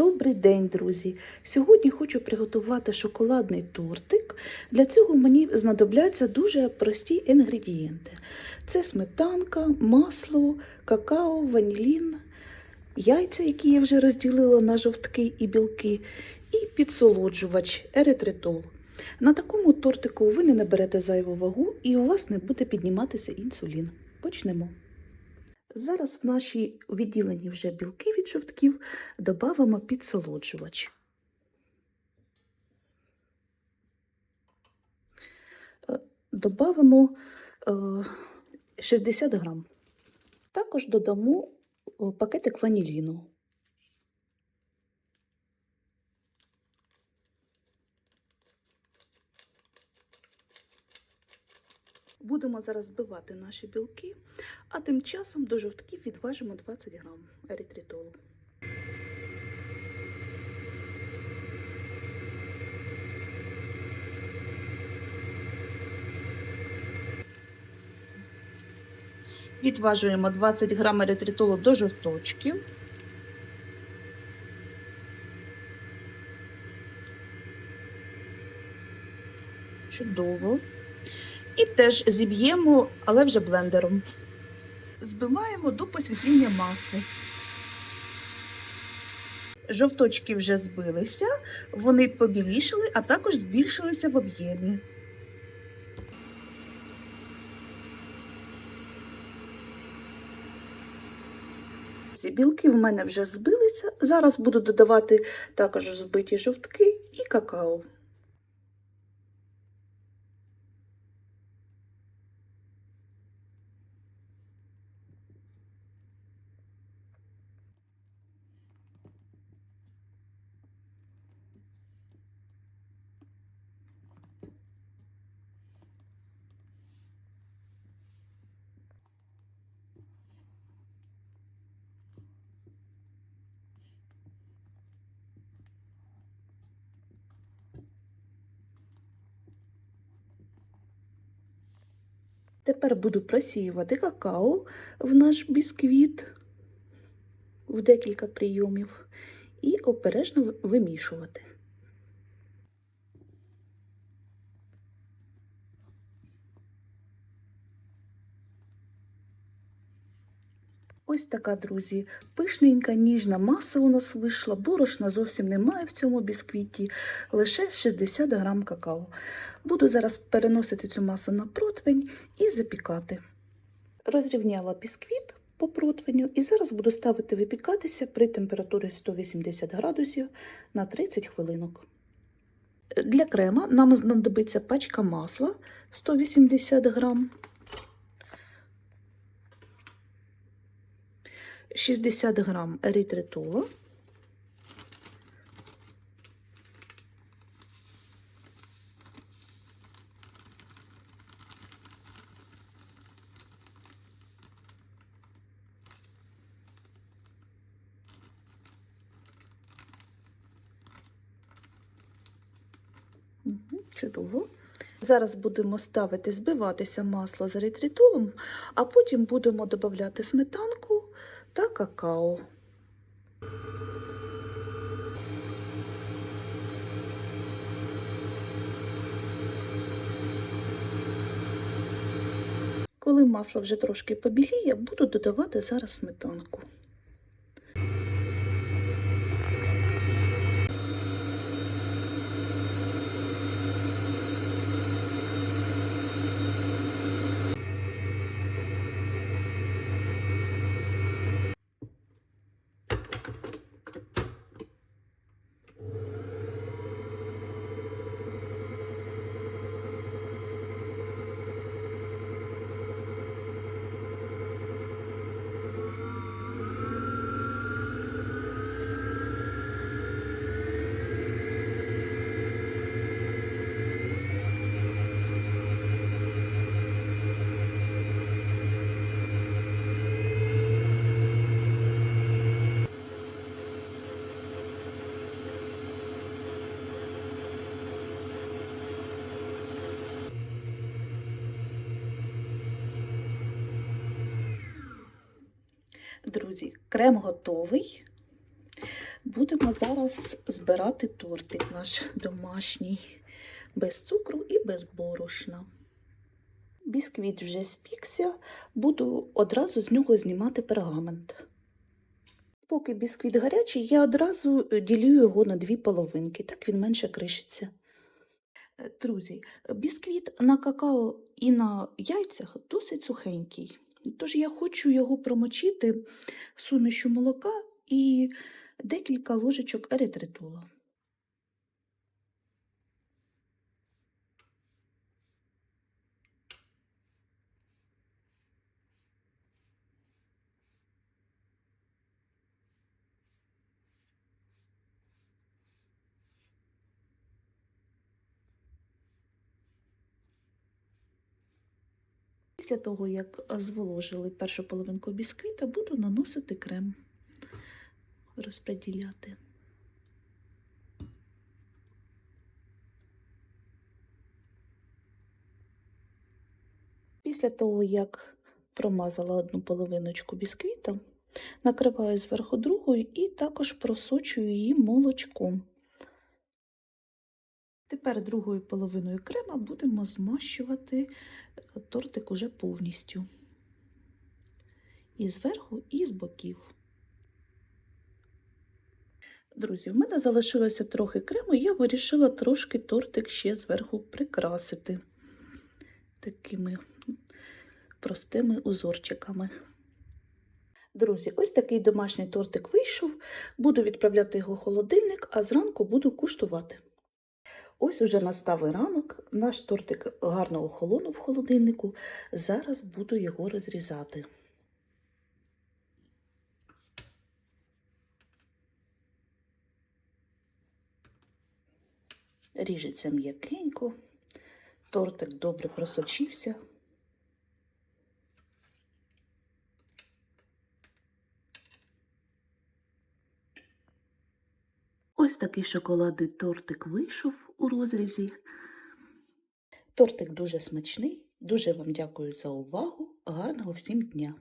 Добрий день, друзі! Сьогодні хочу приготувати шоколадний тортик. Для цього мені знадобляться дуже прості інгредієнти: це сметанка, масло, какао, ванілін, яйця, які я вже розділила на жовтки і білки, і підсолоджувач еритритол. На такому тортику ви не наберете зайву вагу і у вас не буде підніматися інсулін. Почнемо. Зараз в наші відділені вже білки від жовтків додамо підсолоджувач. Е, Добавимо е, 60 грам. Також додамо е, пакетик ваніліну. Будемо зараз збивати наші білки, а тим часом до жовтків відважимо 20 грам ерітритолу. Відважуємо 20 грам ерітритолу до жовточків. Чудово. І теж зіб'ємо, але вже блендером. Збиваємо до посвітління маси. Жовточки вже збилися, вони побілішали, а також збільшилися в об'ємі. Ці білки в мене вже збилися. Зараз буду додавати також збиті жовтки і какао. Тепер буду просіювати какао в наш бісквіт в декілька прийомів і обережно вимішувати. Ось така, друзі, пишненька, ніжна маса у нас вийшла, борошна зовсім немає в цьому бісквіті, лише 60 грам какао. Буду зараз переносити цю масу на противень і запікати. Розрівняла бісквіт по противню і зараз буду ставити випікатися при температурі 180 градусів на 30 хвилинок. Для крема нам знадобиться пачка масла 180 грам. 60 грам ерітритолу, Чудово. Зараз будемо ставити збиватися масло з еритритолом, а потім будемо додати сметанку та какао. Коли масло вже трошки побіліє, буду додавати зараз сметанку. Друзі, крем готовий. Будемо зараз збирати тортик наш домашній, без цукру і без борошна. Бісквіт вже спікся, буду одразу з нього знімати пергамент. Поки бісквіт гарячий, я одразу е, ділю його на дві половинки, так він менше кришиться. Е, Друзі, бісквіт на какао і на яйцях досить сухенький. Тож я хочу його промочити сумішю молока і декілька ложечок еритритола. Після того, як зволожили першу половинку бісквіта, буду наносити крем, розподіляти. Після того, як промазала одну половиночку бісквіта, накриваю зверху другою і також просочую її молочком. Тепер другою половиною крема будемо змащувати е, тортик уже повністю. І зверху, і з боків. Друзі, в мене залишилося трохи крему, я вирішила трошки тортик ще зверху прикрасити такими простими узорчиками. Друзі, ось такий домашній тортик вийшов. Буду відправляти його в холодильник, а зранку буду куштувати. Ось уже настав ранок, наш тортик гарно охолонув в холодильнику. Зараз буду його розрізати. Ріжеться м'якенько, тортик добре просочився. Ось такий шоколадний тортик вийшов у розрізі. Тортик дуже смачний. Дуже вам дякую за увагу. Гарного всім дня!